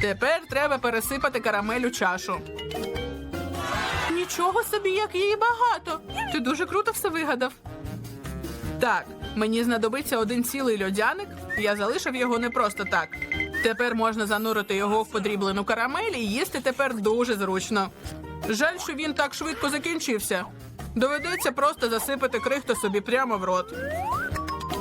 Тепер треба пересипати карамель у чашу. Нічого собі, як її багато. Ти дуже круто все вигадав. Так, мені знадобиться один цілий льодяник. Я залишив його не просто так. Тепер можна занурити його в подріблену карамель і їсти тепер дуже зручно. Жаль, що він так швидко закінчився. Доведеться просто засипати крихту собі прямо в рот.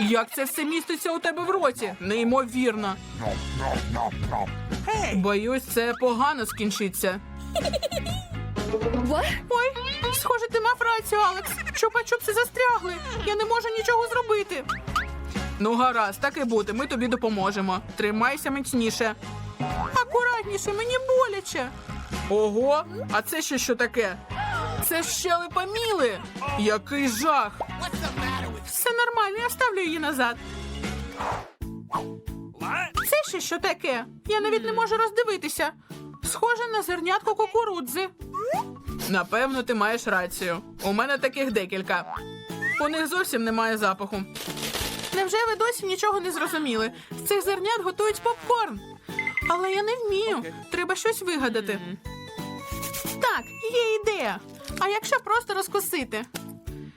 Як це все міститься у тебе в роті? Неймовірно. Боюсь, це погано скінчиться. Ой, схоже, ти мав рацію, Алекс. Чупа-чупси застрягли. Я не можу нічого зробити. Ну, гаразд, так і буде. Ми тобі допоможемо. Тримайся міцніше. Акуратніше, мені боляче. Ого, а це ще що таке? Це щелепа Міли. Який жах. Нормально, я вставлю її назад. Це ще що таке? Я навіть не можу роздивитися. Схоже на зернятко кукурудзи. Напевно, ти маєш рацію. У мене таких декілька. У них зовсім немає запаху. Невже ви досі нічого не зрозуміли? З цих зернят готують попкорн. Але я не вмію. Треба щось вигадати. Так, є ідея. А якщо просто розкусити?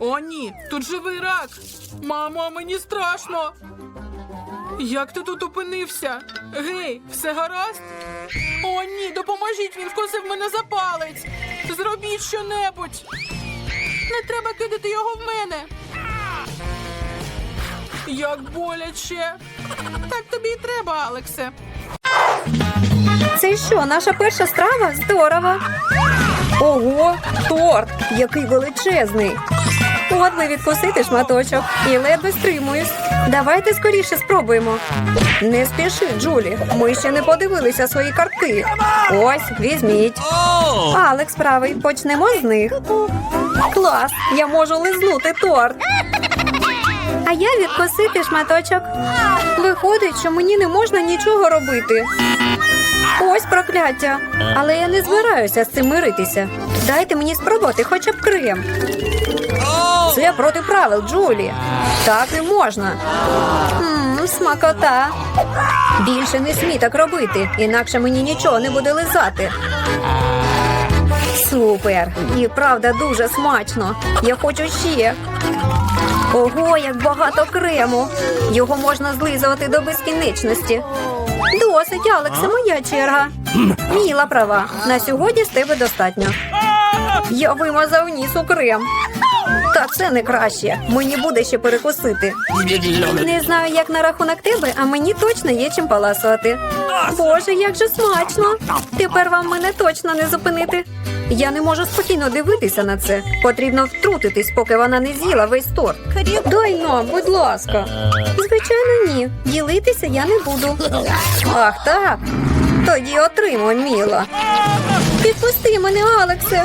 О, ні, тут живий рак. Мамо, мені страшно. Як ти тут опинився? Гей, все гаразд? О, ні, допоможіть, він вкусив мене за палець. Зробіть щонебудь. Не треба кидати його в мене. Як боляче. Так тобі і треба, Алексе. Це що, наша перша страва? Здорово. Ого, торт, який величезний. Би відкусити шматочок і ледве стримуюсь. Давайте скоріше спробуємо. Не спіши, Джулі. Ми ще не подивилися свої картки. Ось, візьміть. Алекс правий, почнемо з них. Клас, я можу лизнути торт. А я відкусити шматочок. Виходить, що мені не можна нічого робити. Ось прокляття. Але я не збираюся з цим миритися. Дайте мені спробувати хоча б крем. Це проти правил, Джулі. Так не можна. Смакота. Більше не смій так робити, інакше мені нічого не буде лизати. Супер! І правда дуже смачно. Я хочу ще. Ого, як багато крему. Його можна злизувати до безкінечності. Досить, Алексе, моя черга. Міла права. На сьогодні з тебе достатньо. Я вимазав ніс у крем. Та це не краще. Мені буде ще перекусити. Не знаю, як на рахунок тебе, а мені точно є чим паласувати. Боже, як же смачно! Тепер вам мене точно не зупинити. Я не можу спокійно дивитися на це. Потрібно втрутитись, поки вона не з'їла весь торт. Дай нам, будь ласка. Звичайно, ні. Ділитися я не буду. Ах, так. Тоді отримуй, Міла. Підпусти мене, Алексе.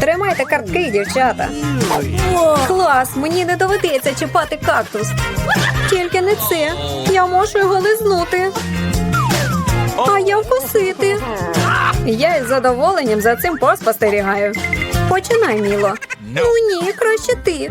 Тримайте картки, дівчата. Клас, мені не доведеться чіпати кактус. Тільки не це. Я можу його лизнути. А я вкусити. Я із задоволенням за цим поспостерігаю. Починай, Міло. Ну ні, краще ти.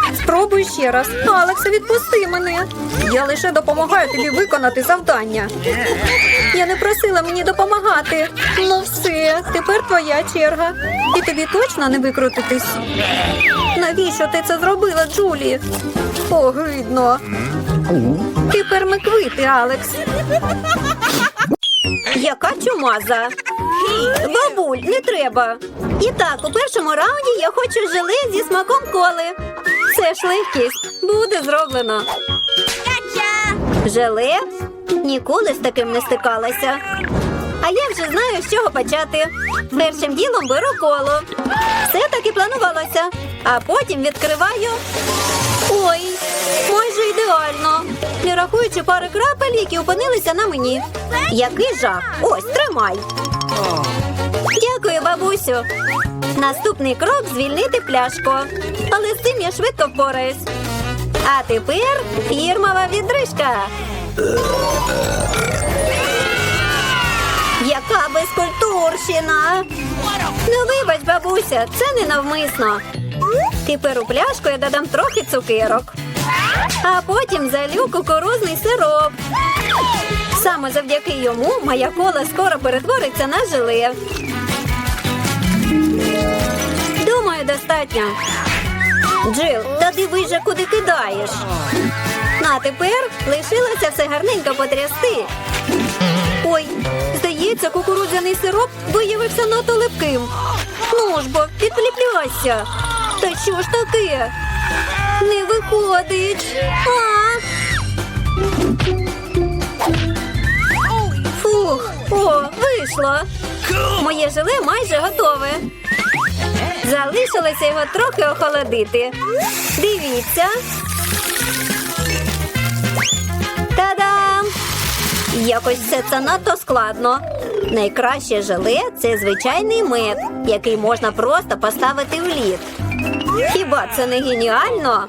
Спробуй ще раз. Алекса, відпусти мене. Я лише допомагаю тобі виконати завдання. Я не просила мені допомагати. Ну все, тепер твоя черга. І тобі точно не викрутитись. Навіщо ти це зробила, Джулі? Огидно. Тепер ми квити, Алекс. Яка чумаза? Бабуль, не треба. І так, у першому раунді я хочу желе зі смаком коли. Це ж легкість. Буде зроблено. Желе? Ніколи з таким не стикалася. А я вже знаю, з чого почати. Першим ділом беру коло. Все так і планувалося. А потім відкриваю. Ой, майже ідеально. Не рахуючи пари крапель, які опинилися на мені. Який жах! Ось, тримай. Бабусю. Наступний крок звільнити пляшку. Але з цим я швидко впораюсь. А тепер фірмова відрижка. Яка безкультурщина. Ну, вибач, бабуся, це не навмисно. Тепер у пляшку я додам трохи цукерок. А потім залю кукурузний сироп. Саме завдяки йому моя кола скоро перетвориться на желе. Достатньо. Джил, та дивись же, куди кидаєш. А тепер лишилося все гарненько потрясти. Ой, здається, кукурудзяний сироп виявився надто липким. Ну ж бо, підліпляйся. Та що ж таке? Не виходить. А! Фух, о, вийшло. Моє желе майже готове. Залишилося його трохи охолодити. Дивіться. Та-дам! Якось все це надто складно. Найкраще желе це звичайний мед, який можна просто поставити в лід. Хіба це не геніально?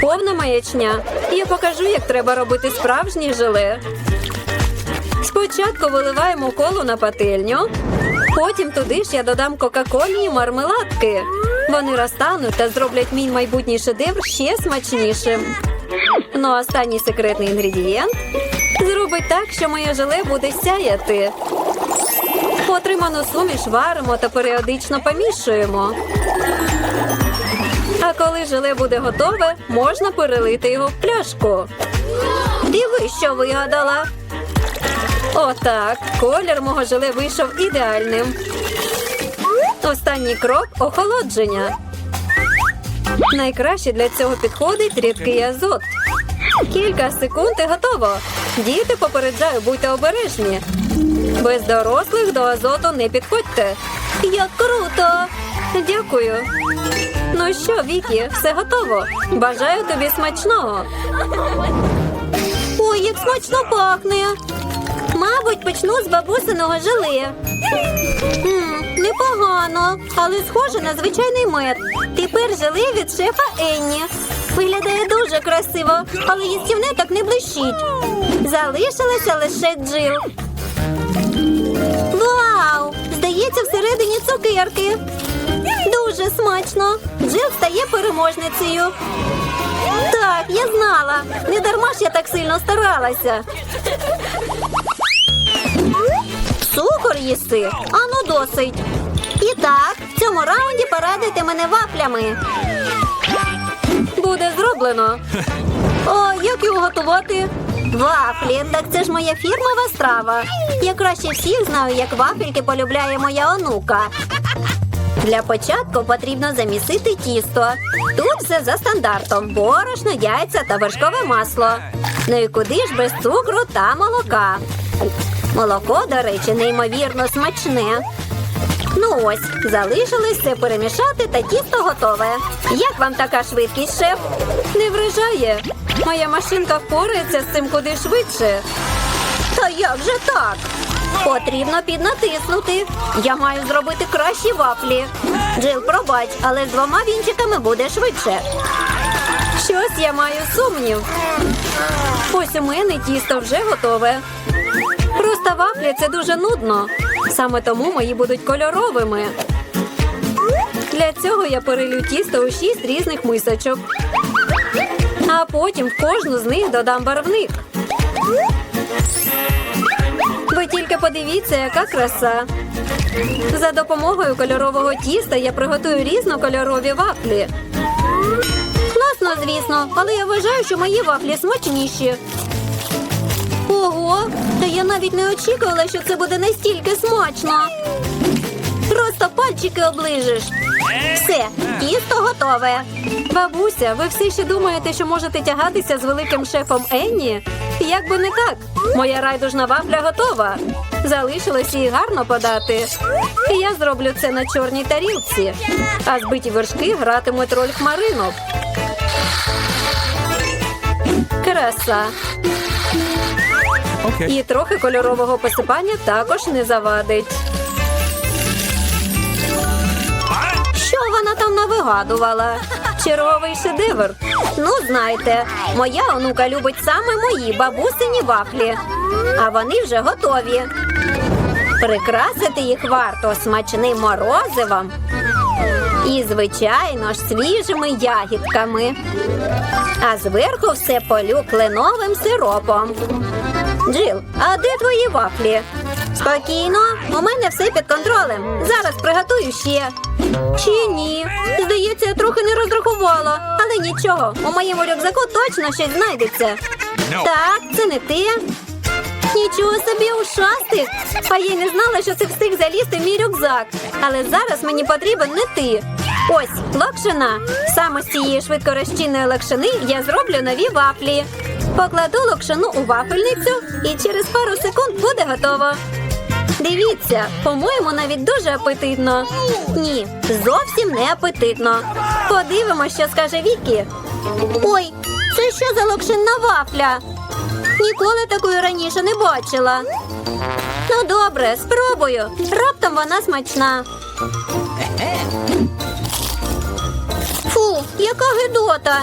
Повна маячня. Я покажу, як треба робити справжнє желе. Спочатку виливаємо колу на пательню, потім туди ж я додам кока-колі і мармеладки. Вони розтануть та зроблять мій майбутній шедевр ще смачнішим. Ну останній секретний інгредієнт зробить так, що моє желе буде сяяти. Отриману суміш варимо та періодично помішуємо. А коли желе буде готове, можна перелити його в пляшку. Диви, що вигадала. Отак, колір мого желе вийшов ідеальним. Останній крок охолодження. Найкраще для цього підходить рідкий азот. Кілька секунд і готово. Діти попереджаю, будьте обережні. Без дорослих до азоту не підходьте. Як круто! Дякую. Ну що, Вікі, все готово. Бажаю тобі смачного. Ой, як смачно пахне. Мабуть, почну з бабусиного желе. Непогано, але схоже на звичайний мед. Тепер желе від шефа Енні. Виглядає дуже красиво, але їстівне так не блищить. Залишилася лише джил. Вау! Здається, всередині цукерки. Дуже смачно. Джил стає переможницею. Так, я знала. Не дарма ж я так сильно старалася. Цукор їси? Ану досить. І так, в цьому раунді порадуйте мене вафлями. Буде зроблено. О, як його готувати? Вафлі, так це ж моя фірмова страва. Я краще всіх знаю, як вафельки полюбляє моя онука. Для початку потрібно замісити тісто. Тут все за стандартом: борошно, яйця та вершкове масло. Ну і куди ж без цукру та молока? Молоко, до речі, неймовірно смачне. Ну ось, залишилось все перемішати та тісто готове. Як вам така швидкість, шеф? Не вражає. Моя машинка впорається з цим куди швидше. Та як же так? Потрібно піднатиснути. Я маю зробити кращі вафлі. Джил, пробач, але з двома вінчиками буде швидше. Щось я маю сумнів. Ось у мене тісто вже готове. Просто вафлі це дуже нудно. Саме тому мої будуть кольоровими. Для цього я перелю тісто у шість різних мисочок. А потім в кожну з них додам барвник. Ви тільки подивіться, яка краса. За допомогою кольорового тіста я приготую різнокольорові вафлі. Класно, звісно, але я вважаю, що мої вафлі смачніші. Та я навіть не очікувала, що це буде настільки смачно. Просто пальчики оближиш. Все, тісто готове. Бабуся, ви все ще думаєте, що можете тягатися з великим шефом Енні? Як би не так, моя райдужна вафля готова. Залишилось її гарно подати. І я зроблю це на чорній тарілці. А збиті вершки гратимуть роль хмаринок. Краса. Okay. І трохи кольорового посипання також не завадить. Що вона там навигадувала? Черговий шедевр. Ну, знаєте, моя онука любить саме мої бабусині вафлі, а вони вже готові. Прикрасити їх варто смачним морозивом і, звичайно ж, свіжими ягідками. А зверху все полю кленовим сиропом. Джил, а де твої вафлі? Спокійно, у мене все під контролем. Зараз приготую ще. Чи ні? Здається, я трохи не розрахувала. Але нічого, у моєму рюкзаку точно щось знайдеться. Так, це не ти. Нічого собі ушастик. А я не знала, що ти встиг залізти в мій рюкзак. Але зараз мені потрібен не ти. Ось локшина. Саме з цієї швидкорозчинної локшини я зроблю нові вафлі. Покладу локшину у вафельницю і через пару секунд буде готово. Дивіться, по-моєму, навіть дуже апетитно. Ні, зовсім не апетитно. Подивимося, що скаже Вікі. Ой, це що за локшинна вафля? Ніколи такої раніше не бачила. Ну, добре, спробую. Раптом вона смачна. Фу, яка гидота.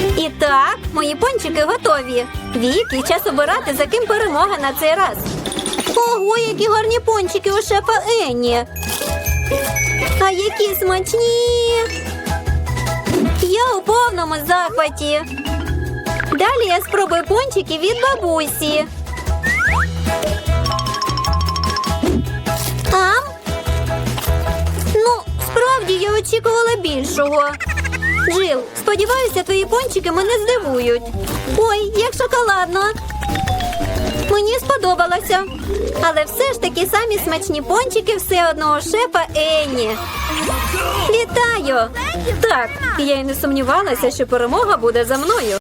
І так, мої пончики готові. Віки, час обирати, за ким перемога на цей раз. Ого, які гарні пончики у шефа Енні. А які смачні. Я у повному захваті. Далі я спробую пончики від бабусі. Ам? Ну, справді я очікувала більшого. Джил, сподіваюся, твої пончики мене здивують. Ой, як шоколадно. Мені сподобалося. Але все ж таки самі смачні пончики все одного шефа Енні. Вітаю! Так, я й не сумнівалася, що перемога буде за мною.